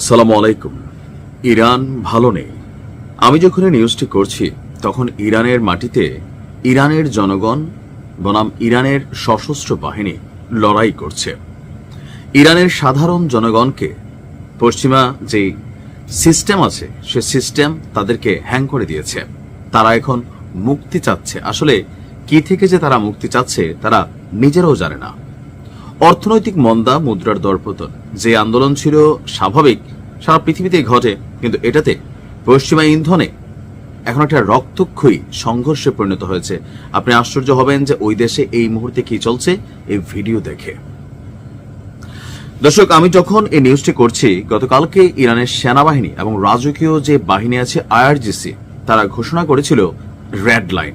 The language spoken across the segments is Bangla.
সালামু আলাইকুম। ইরান ভালো নেই। আমি যখন নিউজটি করছি, তখন ইরানের মাটিতে ইরানের জনগণ বনাম ইরানের সশস্ত্র বাহিনী লড়াই করছে। ইরানের সাধারণ জনগণকে পশ্চিমা যে সিস্টেম আছে, সে সিস্টেম তাদেরকে হ্যাং করে দিয়েছে। তারা এখন মুক্তি চাচ্ছে। আসলে কি থেকে যে তারা মুক্তি চাচ্ছে, তারা নিজেরাও জানে না। অর্থনৈতিক মন্দা মুদ্রার দরপতন। যে আন্দোলন ছিল স্বাভাবিক, সারা পৃথিবীতে ঘটে, কিন্তু এটাতে পশ্চিমা ইন্ধনে এখন একটা রক্তক্ষয়ী সংঘর্ষে পরিণত হয়েছে। আপনি আশ্চর্য হবেন যে ওই দেশে এই মুহূর্তে কি চলছে, এই ভিডিও দেখে। দর্শক, আমি যখন এই নিউজটি করছি, গতকালকে ইরানের সেনাবাহিনী এবং রাজকীয় যে বাহিনী আছে আইআরজিসি, তারা ঘোষণা করেছিল রেড লাইন।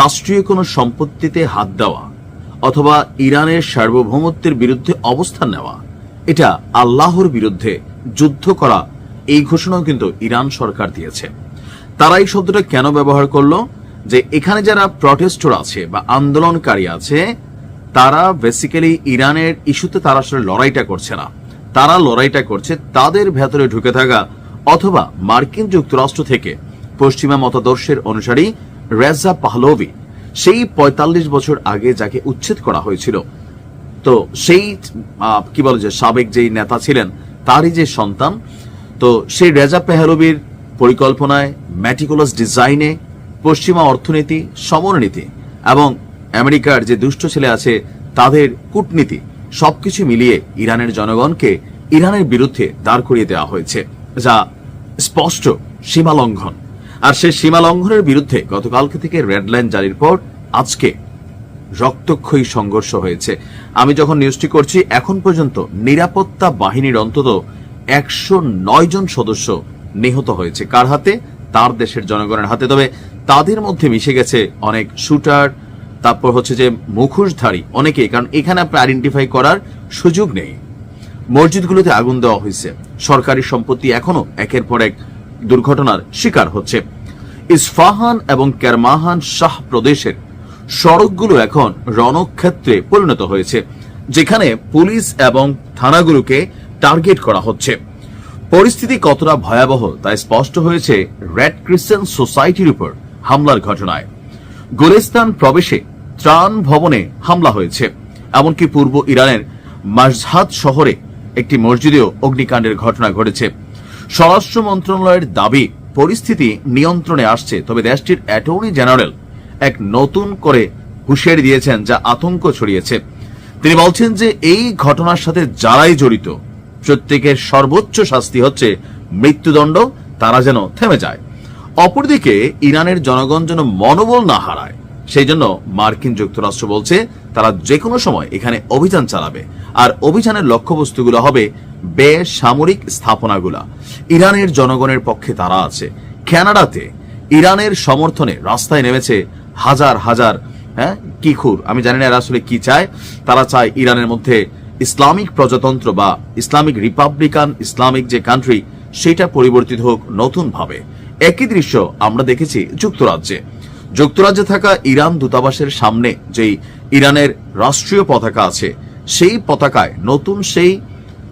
রাষ্ট্রীয় কোনো সম্পত্তিতে হাত দেওয়া অথবা ইরানের সার্বভৌমত্বের বিরুদ্ধে অবস্থান নেওয়া। এটা আল্লাহর বিরুদ্ধে যুদ্ধ করা, এই ঘোষণাও কিন্তু ইরান সরকার দিয়েছে। তারা এই শব্দটা কেন ব্যবহার করল? যে এখানে যারা প্রটেস্টর আছে বা আন্দোলনকারী আছে, তারা বেসিক্যালি ইরানের ইস্যুতে তারা আসলে লড়াইটা করছে না। তারা লড়াইটা করছে তাদের ভেতরে ঢুকে থাকা অথবা মার্কিন যুক্তরাষ্ট্র থেকে পশ্চিমা মতাদর্শের অনুসারী রেজা পাহলভি সেই ৪৫ বছর আগে যাকে উচ্ছেদ করা হয়েছিল। তো সেই কি বলে যে সাবেক যেই নেতা ছিলেন, তারই যে সন্তান, তো সেই রেজা পেহলবির পরিকল্পনায় ম্যাটিকুলাস ডিজাইনে পশ্চিমা অর্থনীতি, সমরনীতি এবং আমেরিকার যে দুষ্ট ছেলে আছে, তাদের কূটনীতি সবকিছু মিলিয়ে ইরানের জনগণকে ইরানের বিরুদ্ধে দাঁড় করিয়ে দেওয়া হয়েছে, যা স্পষ্ট সীমা লঙ্ঘন। আর সেই সীমা লঙ্ঘনের বিরুদ্ধে গতকালকে থেকে রেড লাইন জারির পর আজকে রক্তক্ষয়ী সংঘর্ষ হয়েছে। আমি যখন নিউজটি করছি, এখন পর্যন্ত নিরাপত্তা বাহিনীর অন্তত একশো নয় জন সদস্য নিহত হয়েছে। কার হাতে? তার দেশের জনগণের হাতে। তবে তাদের মধ্যে মিশে গেছে অনেক শুটার, তারপর হচ্ছে যে মুখোশধারী অনেকে কারণ এখানে আপনি আইডেন্টিফাই করার সুযোগ নেই। মসজিদগুলোতে আগুন দেওয়া হয়েছে। সরকারি সম্পত্তি এখনও একের পর এক দুর্ঘটনার শিকার হচ্ছে। ইসফাহান এবং কেরমাহান শাহ প্রদেশের সড়কগুলো এখন রণক্ষেত্রে পরিণত হয়েছে, যেখানে পুলিশ এবং থানাগুলোকে টার্গেট করা হচ্ছে। পরিস্থিতি কতটা ভয়াবহ তা স্পষ্ট হয়েছে রেড ক্রিশ্চান সোসাইটির উপর হামলার ঘটনায়। গোরেস্তান প্রবেশে ত্রাণ ভবনে হামলা হয়েছে, এমনকি পূর্ব ইরানের মাসহাদ শহরে একটি মসজিদেও অগ্নিকাণ্ডের ঘটনা ঘটেছে। স্বরাষ্ট্র মন্ত্রণালয়ের দাবি, পরিস্থিতি নিয়ন্ত্রণে আসছে, তবে দেশটির অ্যাটর্নি জেনারেল এক নতুন করে হুঁশিয়ারি দিয়েছেন যা আতঙ্ক ছড়িয়েছে। তিনি বলছেন যে এই ঘটনার সাথে যারাই জড়িত, প্রত্যেকের সর্বোচ্চ শাস্তি হচ্ছে মৃত্যুদণ্ড, তারা যেন থেমে যায়। অপরদিকে, ইরানের জনগণ যেন মনোবল না হারায়। সেই জন্য মার্কিন যুক্তরাষ্ট্র বলছে তারা যে কোনো সময় এখানে অভিযান চালাবে। আর অভিযানের লক্ষ্যবস্তুগুলো হবে বেসামরিক স্থাপনাগুলা। ইরানের জনগণের পক্ষে তারা আছে। কানাডাতে ইরানের সমর্থনে রাস্তায় নেমেছে হাজার হাজার হ্যাঁ কিখুর। আমি জানি না এরা আসলে কি চায়। তারা চায় ইরানের মধ্যে ইসলামিক প্রজাতন্ত্র বা ইসলামিক রিপাবলিকান ইসলামিক যে কান্ট্রি সেটা পরিবর্তিত হোক নতুন ভাবে একই দৃশ্য আমরা দেখেছি যুক্তরাজ্যে। যুক্তরাজ্যে থাকা ইরান দূতাবাসের সামনে যেই ইরানের রাষ্ট্রীয় পতাকা আছে, সেই পতাকায় নতুন সেই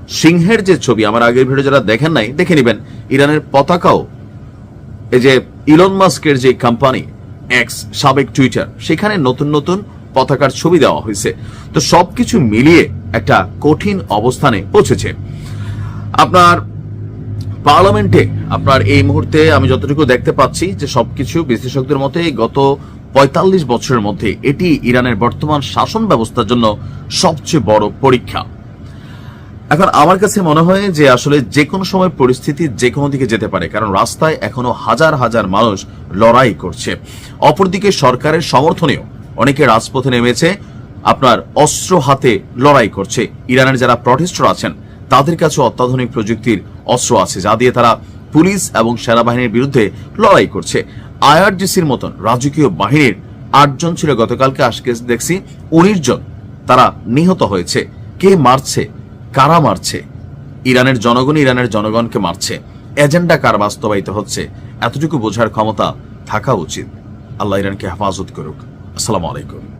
সিংহের যে ছবি, আমার আগের ভিডিও যারা দেখেন নাই, দেখে নেবেন। ইরানের পতাকাও এই যে ইলন মাস্কের যে কোম্পানি এক্স সাবেক টুইটার সেখানে নতুন নতুন পতাকার ছবি দেওয়া হয়েছে। তো সবকিছু মিলিয়ে একটা কঠিন অবস্থানে পৌঁছেছে। আপনার পার্লামেন্টে আপনার এই মুহূর্তে আমি যতটুকু দেখতে পাচ্ছি যে সবকিছু বিশ্লেষকদের মতে গত পঁয়তাল্লিশ বছরের মধ্যে এটি ইরানের বর্তমান শাসন ব্যবস্থার জন্য সবচেয়ে বড় পরীক্ষা। এখন আমার কাছে মনে হয় যে আসলে যে কোনো সময় পরিস্থিতি যে কোনো দিকে যেতে পারে, কারণ রাস্তায় এখনও হাজার হাজার মানুষ লড়াই করছে। অপরদিকে সরকারের সমর্থনেও অনেকে রাজপথে নেমেছে, আপনার অস্ত্র হাতে লড়াই করছে। ইরানের যারা প্রটেস্টর আছেন তাদের কাছে অত্যাধুনিক প্রযুক্তির অস্ত্র আছে, যা দিয়ে তারা পুলিশ এবং সেনাবাহিনীর বিরুদ্ধে লড়াই করছে। আইআরজিসির মতন রাজকীয় বাহিনীর আটজন ছিল। গতকালকে আজকে দেখছি উনিশ জন তারা নিহত হয়েছে। কে মারছে? কারা মারছে? ইরানের জনগণ ইরানের জনগণকে মারছে। এজেন্ডা কার বাস্তবায়িত হচ্ছে? এতটুকু বোঝার ক্ষমতা থাকা উচিত। আল্লাহ ইরানকে হেফাজত করুক। আসসালামু আলাইকুম।